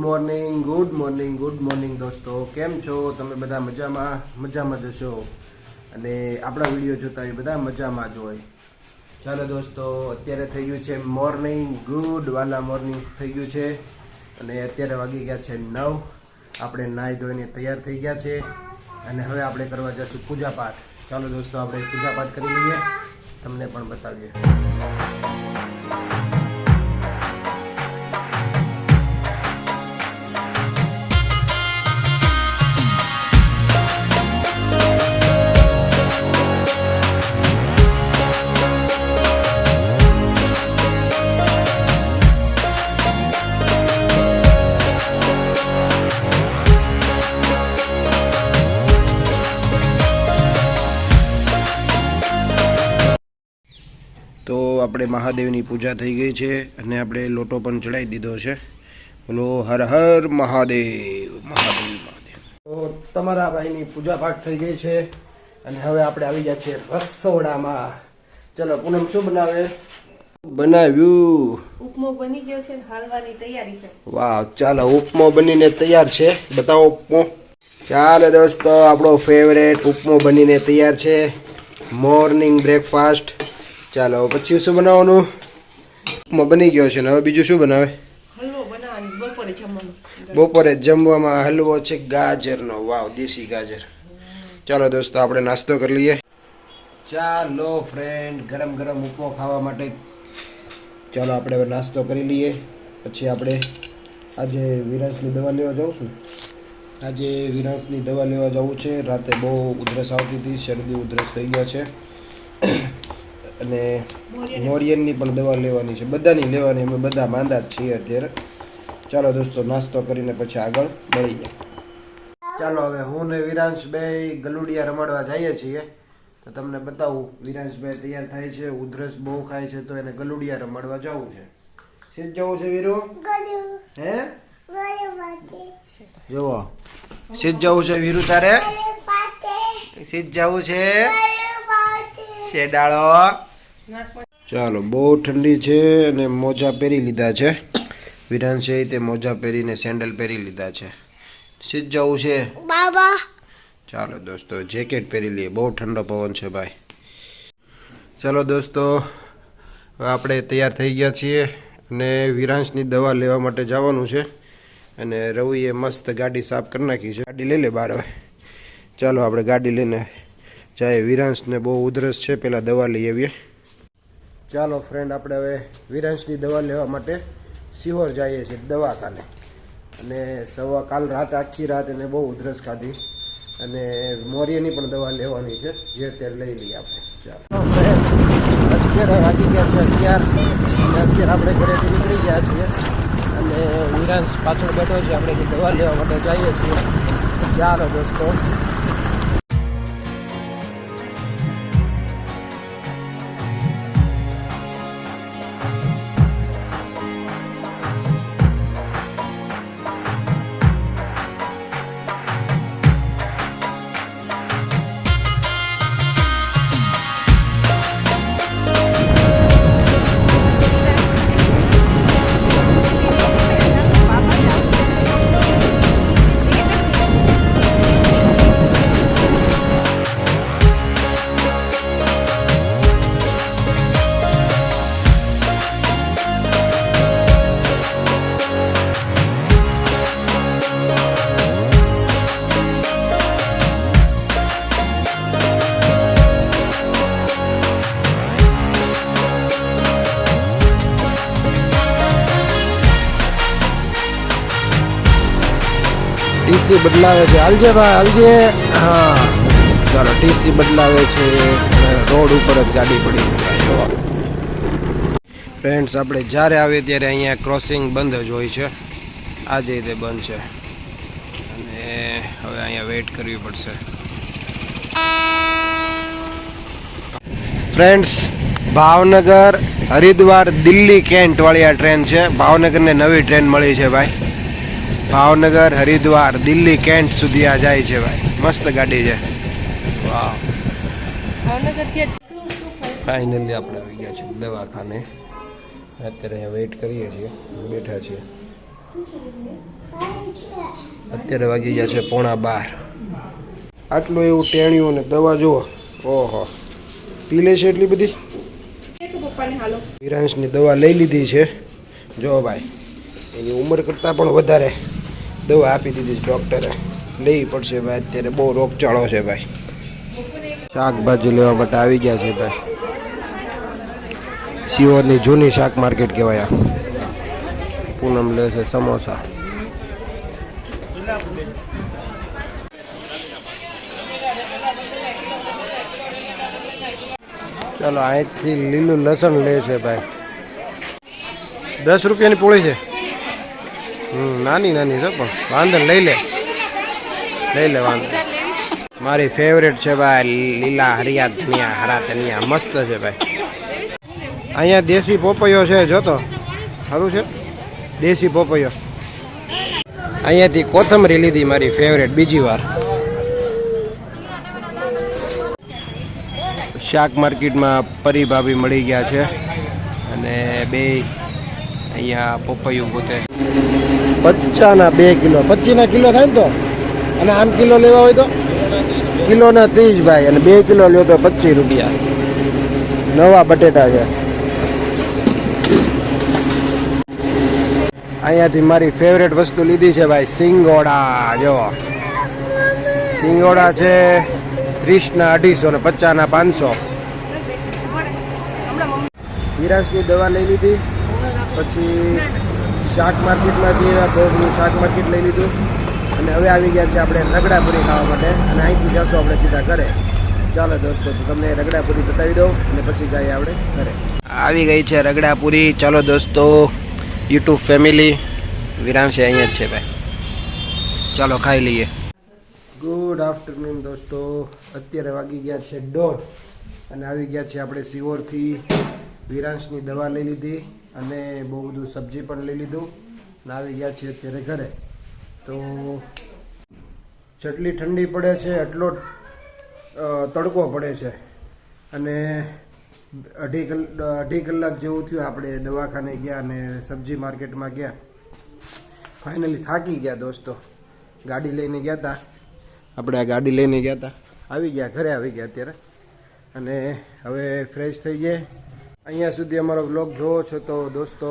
Morning good morning good morning દોસ્તો. કેમ છો? તમે બધા મજામાં? મજામાં જશો અને આપણા વીડિયો જોતા હોય બધા મજામાં જ હોય. ચાલો દોસ્તો, અત્યારે થઈ ગયું છે મોર્નિંગ ગુડ વાલા મોર્નિંગ થઈ ગયું છે. અને અત્યારે વાગી ગયા છે નવ. આપણે નાહી ધોઈને તૈયાર થઈ ગયા છે. અને હવે આપણે કરવા જશું પૂજાપાઠ. ચાલો દોસ્તો, આપણે પૂજાપાઠ કરી લઈએ. તમને પણ બતાવીએ. મહાદેવની પૂજા થઈ ગઈ છે અને આપણે લોટો પણ ચડાવી દીધો છે. બોલો હર હર મહાદેવ મહાદેવ મહાદેવ. તો તમારા ભાઈની પૂજા પાઠ થઈ ગઈ છે અને હવે આપણે આવી ગયા છે રસોડામાં. ચલો પૂનમ શું બનાવે? બનાવ્યું. ઉપમો બની ગયો છે હાલવાની તૈયારી છે. વાહ ચાલો ઉપમો બનીને તૈયાર છે. બતાવો ઉપમો. ચાલો દોસ્તો આપણો ફેવરેટ ઉપમો બનીને તૈયાર છે. મોર્નિંગ બ્રેકફાસ્ટ ચાલો પછી શું બનાવવાનું? બની ગયો છે ને હવે બીજું શું બનાવે? બપોરે બપોરે જમવામાં હલવો છે ગાજરનો વાવ દેશી ગાજર. ચાલો દોસ્તો આપણે નાસ્તો કરી લઈએ. ચાલો ફ્રેન્ડ ગરમ ગરમ ઉપમો ખાવા માટે. ચાલો આપણે હવે નાસ્તો કરી લઈએ. પછી આપણે આજે વિરાંશની દવા લેવા જાઉં છું. આજે વિરાંશની દવા લેવા જવું છે. રાતે બહુ ઉધરસ આવતી હતી શરદી ઉધરસ થઈ ગયા છે. અને મોરિયનની પણ દવા લેવાની છે. બધાની લેવાની અમે બધા માંદા જ છીએ અત્યારે. ચાલો દોસ્તો નાસ્તો કરીને પછી આગળ મળીએ ચાલો હવે હું ને વિરાંશભાઈ ગલુડિયા રમાડવા જઈએ છીએ. તો તમને બતાવું વિરાંશભાઈ તૈયાર થાય છે ઉધરસ બહુ ખાય છે તો એને ગલુડિયા રમાડવા જવું છે. સીધ જવું છે વીરુ? હે? જુઓ. સીધ જવું છે વીરુ તારે? સીધ જવું છે? શેડાળો ચાલો બહુ ઠંડી છે અને મોજા પહેરી લીધા છે. વિરાંશે તે મોજા પહેરીને સેન્ડલ પહેરી લીધા છે. સીધ જવું છે? બાબા. ચાલો દોસ્તો જેકેટ પહેરી લઈએ. બહુ ઠંડો પવન છે ભાઈ. ચાલો દોસ્તો આપણે તૈયાર થઈ ગયા છીએ અને વિરાંશની દવા લેવા માટે જવાનું છે. અને રવિએ મસ્ત ગાડી સાફ કરી નાખી છે. ગાડી લઈ લે બાર હવે. ચાલો આપણે ગાડી લઈને જાય વિરાંશને બહુ ઉધરસ છે. પહેલાં દવા લઈ આવીએ. ચાલો ફ્રેન્ડ આપણે હવે વિરાંશની દવા લેવા માટે સિહોર જઈએ છીએ, દવાખાને. અને સવા, કાલ રાત, આખી રાત એને બહુ ઉધરસ ખાધી. અને મોરિયાની પણ દવા લેવાની છે, જે અત્યારે લઈ લઈએ આપણે. ચાલો. અત્યારે વાગી ગયા છે અત્યાર અત્યારે આપણે ઘરેથી નીકળી ગયા છીએ. અને વિરાંશ પાછળ બેઠો છે, આપણે દવા લેવા માટે જઈએ છીએ. ચાલો દોસ્તો. ટીસી બદલાવે છે. હાલજે ભાઈ હાલજે. હા. ચાલો ટીસી બદલાવે છે રોડ ઉપર જ ગાડી પડી ફ્રેન્ડ્સ આપણે જ્યારે આવીએ ત્યારે અહીંયા ક્રોસિંગ બંધ જ હોય છે. આજે રીતે બંધ છે. અને હવે અહીંયા વેઇટ કરવી પડશે. ફ્રેન્ડ્સ ભાવનગર હરિદ્વાર દિલ્હી કેન્ટ વાળી આ ટ્રેન છે. ભાવનગરને નવી ટ્રેન મળી છે ભાઈ. ભાવનગર હરિદ્વાર દિલ્હી કેન્ટ સુધી આ જાય છે ભાઈ. મસ્ત ગાડી છે. ફાઇનલી આપણે આવી ગયા છીએ દવાખાને. અત્યારે અહીંયા વેઇટ કરીએ છીએ. બેઠા છીએ. અત્યારે વાગી ગયા છે પોણા બાર. આટલું એવું ટેણ્યું અને દવા જુઓ. ઓહો. પી લે છે એટલી બધી? વિરાંશની દવા લઈ લીધી છે. જો ભાઈ એની ઉંમર કરતાં પણ વધારે. દવા આપી દીધી છે ડૉક્ટરે લેવી પડશે ભાઈ, અત્યારે બહુ રોગચાળો છે ભાઈ. શાકભાજી લેવા માટે આવી ગયા છે ભાઈ. સિયોરની જૂની શાક માર્કેટ કહેવાય આ. પૂનમ લે છે સમોસા. ચાલો, અહીંથી લીલું લસણ લે છે ભાઈ. દસ રૂપિયાની પોળી છે. નાની નાની છે પણ વાંધો લઈ લે. લઈ લે વાંધો. મારી ફેવરેટ છે ભાઈ, લીલા હરિયા ધનિયા, હરા ધનિયા. મસ્ત છે ભાઈ. અહીંયા દેશી પોપૈયો છે, જોતો. સારું છે? દેશી પોપૈયો. અહીંયાથી કોથમરી લીધી મારી ફેવરેટ બીજી વાર. શાક માર્કેટમાં પરી મળી ગયા છે. અને બે અહીંયા પોપૈયું પોતે. પચાના બે કિલો. પચીના કિલો થાય ને તો? અને આમ કિલો લેવા હોય તો? કિલોના ત્રીસ ભાઈ, અને બે કિલો લ્યો તો પચીસ રૂપિયા. નવા બટેટા છે. અહીંયાથી મારી ફેવરેટ વસ્તુ લીધી છે ભાઈ, સિંગોડા, જો. સિંગોડા છે ત્રીસના અઢીસો ને પચાસના પાંચસો. વિરાસની દવા લઈ લીધી, પછી શાક માર્કેટમાંથી બહુ શાક માર્કેટ લઈ લીધું. અને હવે આવી ગયા છે આપણે રગડાપુરી ખાવા માટે. અને અહીંથી જશું આપણે સીધા ઘરે. ચાલો દોસ્તો તમને રગડાપુરી બતાવી દઉં અને પછી જઈએ આપણે ઘરે. આવી ગઈ છે રગડાપુરી. ચાલો દોસ્તો, યુટ્યુબ ફેમિલી વિરાંશ અહીંયા જ છે ભાઈ. ચાલો ખાઈ લઈએ. ગુડ આફ્ટરનૂન દોસ્તો. અત્યારે વાગી ગયા છે દોઢ. અને આવી ગયા છે આપણે સિવોરથી વિરાંશની દવા લઈ લીધી. અને બહુ બધું સબ્જી પણ લઈ લીધું. અને આવી ગયા છે અત્યારે ઘરે. તો જેટલી ઠંડી પડે છે, એટલો તડકો પડે છે. અને અઢી કલાક અઢી કલાક જેવું થયું આપણે દવાખાને ગયા અને સબ્જી માર્કેટમાં ગયા. ફાઇનલી થાકી ગયા દોસ્તો. ગાડી લઈને ગયા હતા આપણે આ ગાડી લઈને ગયા હતા આવી ગયા, ઘરે આવી ગયા અત્યારે. અને હવે ફ્રેશ થઈ ગયા. અહીંયા સુધી અમારો બ્લોગ જોવો છો તો દોસ્તો,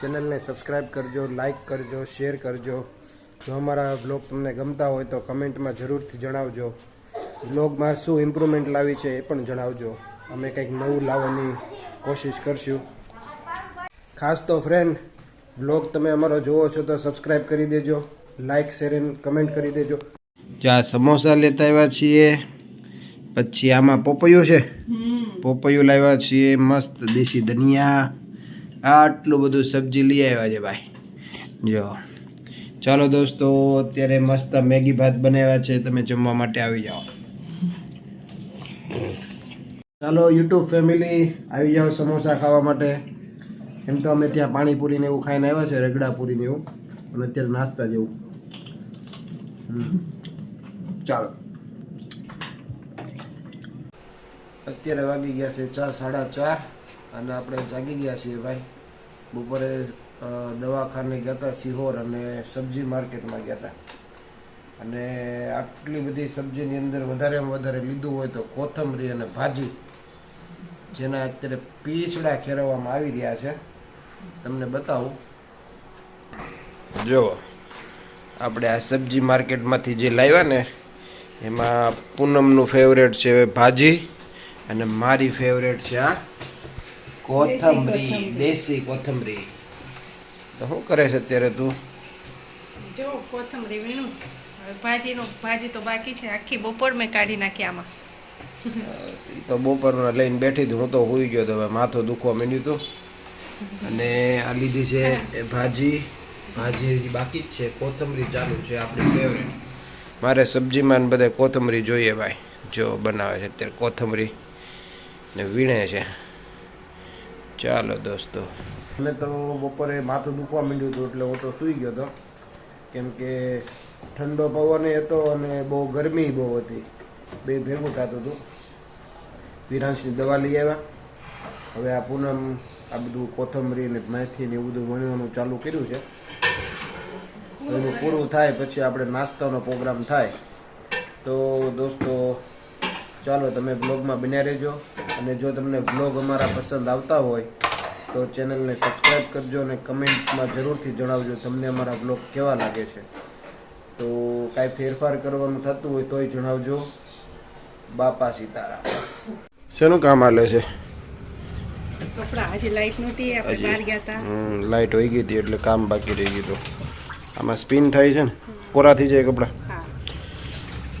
ચેનલને સબસ્ક્રાઈબ કરજો, લાઇક કરજો, શેર કરજો. જો અમારા બ્લોગ તમને ગમતા હોય તો કમેન્ટમાં જરૂરથી જણાવજો. બ્લોગમાં શું ઇમ્પ્રુવમેન્ટ લાવી છે એ પણ જણાવજો. અમે કંઈક નવું લાવવાની કોશિશ કરશું. ખાસ તો ફ્રેન્ડ બ્લોગ તમે અમારો જોવો છો તો સબસ્ક્રાઈબ કરી દેજો, લાઇક, શેર એન્ડ કમેન્ટ કરી દેજો. જ્યાં સમોસા લેતા આવ્યા છીએ, પછી આમાં પોપૈયું છે. પોપૈયું લાવ્યા છીએ, મસ્ત દેશી ધનિયા, આટલું બધું સબ્જી લઈ આવ્યા છે ભાઈ. જો, ચાલો દોસ્તો, અત્યારે મસ્ત મેગી ભાત બનાવ્યા છે, તમે જમવા માટે આવી જાઓ. ચાલો, યુટ્યુબ ફેમિલી, આવી જાઓ સમોસા ખાવા માટે. એમ તો અમે ત્યાં પાણીપુરી ને એવું ખાઈને આવ્યા છે, રગડાપુરી ને એવું. અને અત્યારે નાસ્તા જેવું. ચાલો. અત્યારે વાગી ગયા છે ચાર, સાડા ચાર અને આપણે જાગી ગયા છીએ ભાઈ. બપોરે દવાખાને ગયા હતા સિહોર અને સબ્જી માર્કેટમાં ગયા હતા. અને આટલી બધી સબ્જીની અંદર વધારેમાં વધારે લીધું હોય તો કોથમરી અને ભાજી, જેના અત્યારે પીછડા ખેરવવામાં આવી રહ્યા છે. તમને બતાવું. જો, આપણે આ સબ્જી માર્કેટમાંથી જે લાવ્યા ને, એમાં પૂનમનું ફેવરેટ છે ભાજી અને મારી ફેવરેટ છે આ કોથમરી દેશી કોથમરી. તો શું કરે છે અત્યારે તું? જો કોથમરી વીણું ભાજીનો ભાજી તો બાકી છે. આખી બપોર મેં કાઢી નાખી આમાં. તો બપોરના લઈને બેઠી હું તો હોઈ ગયો તો હવે માથું દુખવા માંડ્યું હતું અને આ લીધી છે ભાજી. ભાજી બાકી જ છે. કોથમરી ચાલુ છે આપણી ફેવરેટ મારે સબ્જીમાં બધે કોથમરી જોઈએ ભાઈ. જો બનાવે છે અત્યારે કોથમરી. ને વીણે છે. ચાલો દોસ્તો. મને તો બપોરે માથું દુખવા માંડ્યું હતું એટલે હું તો સૂઈ ગયો હતો. કેમ કે ઠંડો પવન હતો અને બહુ ગરમી બહુ હતી. બે ભેગું થતું હતું. વિરાંશની દવા લઈ આવ્યા. હવે આ પૂનમ, આ બધું કોથમરી ને મેથી ને એવું બધું વણવાનું ચાલુ કર્યું છે. પૂરું થાય પછી આપણે નાસ્તાનો પ્રોગ્રામ થાય. તો દોસ્તો ચાલો તમે બ્લોગમાં બન્યા રહેજો. અને જો તમને બ્લોગ અમારા પસંદ આવતા હોય તો ચેનલને સબસ્ક્રાઈબ કરજો અને કમેન્ટમાં જરૂરથી જણાવજો તમને અમારા બ્લોગ કેવા લાગે છે. તો કાંઈ ફેરફાર કરવાનું થતું હોય તોય જણાવજો. બાપા સીતારા શેનું કામ હાલે છે? લાઇટ હોઈ ગઈ હતી એટલે કામ બાકી રહી ગયું હતું. આમાં સ્પિન થાય છે ને? કોરા થઈ જાય કપડાં?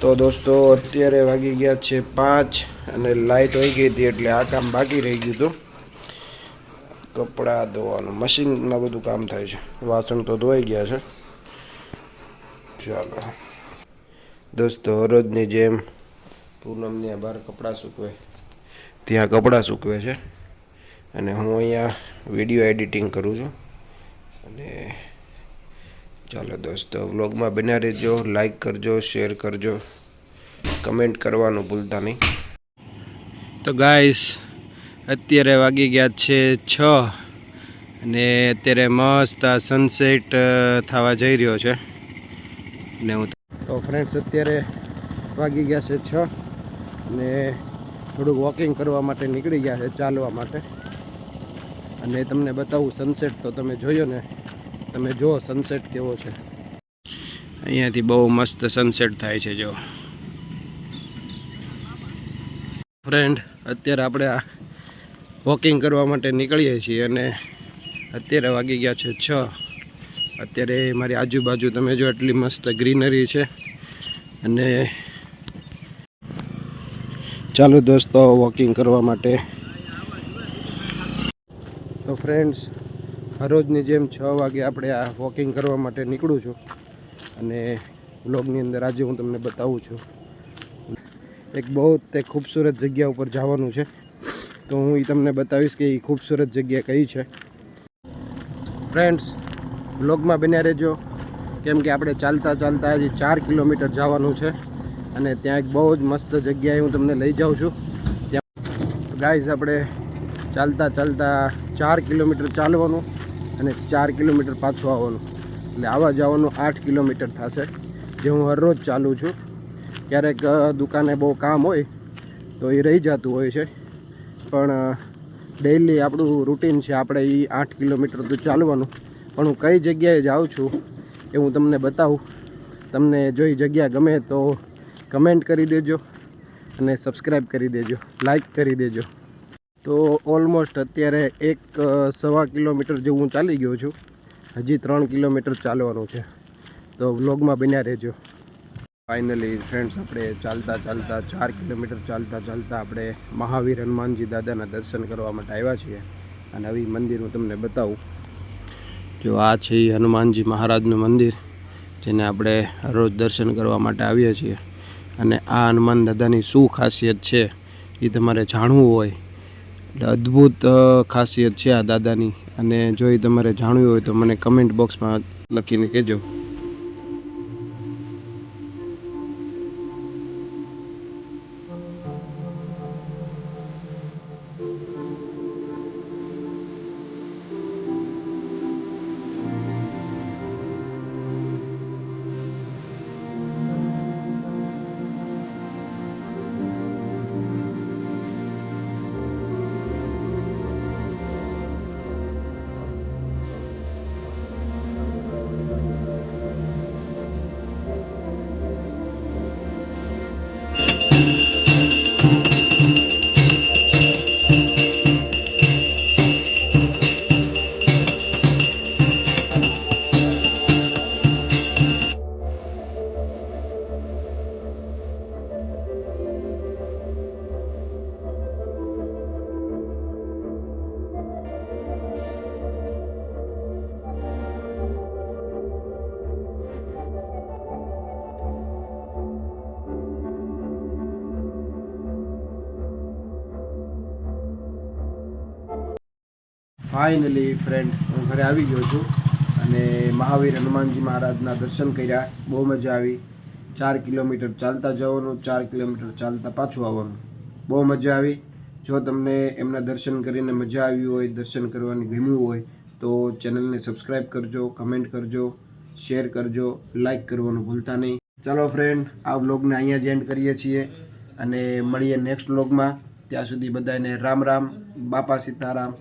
તો દોસ્તો, અત્યારે વાગી ગયા છે પાંચ અને લાઇટ હોઈ ગઈ હતી એટલે આ કામ બાકી રહી ગયું હતું. કપડાં ધોવાનું, મશીનમાં બધું કામ થાય છે. વાસણ તો ધોઈ ગયા છે. ચાલો. દોસ્તો હરોજની જેમ પૂનમની બહાર કપડાં સૂકવે. ત્યાં કપડાં સૂકવે છે. અને હું અહીંયા વીડિયો એડિટિંગ કરું છું. અને ચાલો દોસ્તો વ્લોગમાં બન્યા રહેજો લાઈક કરજો શેર કરજો કમેન્ટ કરવાનું ભૂલતા નહીં. તો ગાઈસ અત્યારે વાગી ગયા છે છ અને અત્યારે મસ્ત આ સનસેટ થવા જઈ રહ્યો છે. ને હું તો ફ્રેન્ડ્સ અત્યારે વાગી ગયા છે છ અને થોડુંક વોકિંગ કરવા માટે નીકળી ગયા છે ચાલવા માટે. અને તમને બતાવું સનસેટ તો તમે જોયો ને. તમે જુઓ સનસેટ કેવો છે. અહીંયાથી બહુ મસ્ત સનસેટ થાય છે જો ફ્રેન્ડ અત્યારે આપણે આ વોકિંગ કરવા માટે નીકળીએ છીએ અને અત્યારે વાગી ગયા છે છ. અત્યારે મારી આજુબાજુ તમે જો એટલી મસ્ત ગ્રીનરી છે. અને ચાલો દોસ્તો વોકિંગ કરવા માટે. તો ફ્રેન્ડ્સ હરોજની જેમ છ વાગે આપણે આ વોકિંગ કરવા માટે નીકળું છું. અને બ્લોગની અંદર આજે હું તમને બતાવું છું. એક બહુ તે ખૂબસૂરત જગ્યા ઉપર જવાનું છે. તો હું એ તમને બતાવીશ કે એ ખૂબસૂરત જગ્યા કઈ છે. ફ્રેન્ડ્સ બ્લોગમાં બન્યા રહેજો. કેમ કે આપણે ચાલતા ચાલતા હજી ચાર કિલોમીટર જવાનું છે. અને ત્યાં એક બહુ જ મસ્ત જગ્યાએ હું તમને લઈ જાઉં છું. ત્યાં ગાઈઝ આપણે ચાલતા ચાલતા ચાર કિલોમીટર ચાલવાનું. અને ચાર કિલોમીટર પાછું આવવાનું. એટલે આવવા જવાનું આઠ કિલોમીટર થશે, જે હું હરરોજ ચાલું છું. ક્યારેક દુકાને બહુ કામ હોય, તો એ રહી જતું હોય છે. પણ ડેઈલી આપણું રૂટીન છે, આપણે એ આઠ કિલોમીટર તો ચાલવાનું. પણ હું કઈ જગ્યાએ જાઉં છું, એ હું તમને બતાવું. તમને જો એ જગ્યા ગમે તો કમેન્ટ કરી દેજો અને સબસ્ક્રાઈબ કરી દેજો. લાઈક કરી દેજો. તો ઓલમોસ્ટ અત્યારે એક સવા કિલોમીટર જેવું હું ચાલી ગયો છું. હજી ત્રણ કિલોમીટર ચાલવાનું છે. તો વ્લોગમાં બન્યા રહેજો. ફાઇનલી ફ્રેન્ડ્સ આપણે ચાલતા ચાલતા ચાર કિલોમીટર ચાલતા ચાલતા આપણે મહાવીર હનુમાનજી દાદાના દર્શન કરવા માટે આવ્યા છીએ. અને આવી મંદિર હું તમને બતાવું. જો આ છે એ હનુમાનજી મહારાજનું મંદિર, જેને આપણે રોજ દર્શન કરવા માટે આવીએ છીએ. અને આ હનુમાન દાદાની શું ખાસિયત છે એ તમારે જાણવું હોય. અદ્ભુત ખાસિયત છે આ દાદાની. અને જો એ તમારે જાણવી હોય તો મને કમેન્ટ બોક્સમાં લખીને કહેજો. ફાઇનલી ફ્રેન્ડ હું ઘરે આવી ગયો છું અને મહાવીર હનુમાનજી મહારાજના દર્શન કર્યા. બહુ મજા આવી. ચાર કિલોમીટર ચાલતા જવાનું, ચાર કિલોમીટર ચાલતા પાછું આવવાનું. બહુ મજા આવી. જો તમને એમના દર્શન કરીને મજા આવી હોય, દર્શન કરવાની ગમ્યું હોય, તો ચેનલને સબસ્ક્રાઈબ કરજો, કમેન્ટ કરજો, શેર કરજો લાઈક કરવાનું ભૂલતા નહીં. ચાલો ફ્રેન્ડ આ વ્લોગને અહીંયા જ એન્ડ કરીએ છીએ અને મળીએ નેક્સ્ટ વ્લોગમાં. ત્યાં સુધી બધાને રામ રામ, બાપા સીતારામ.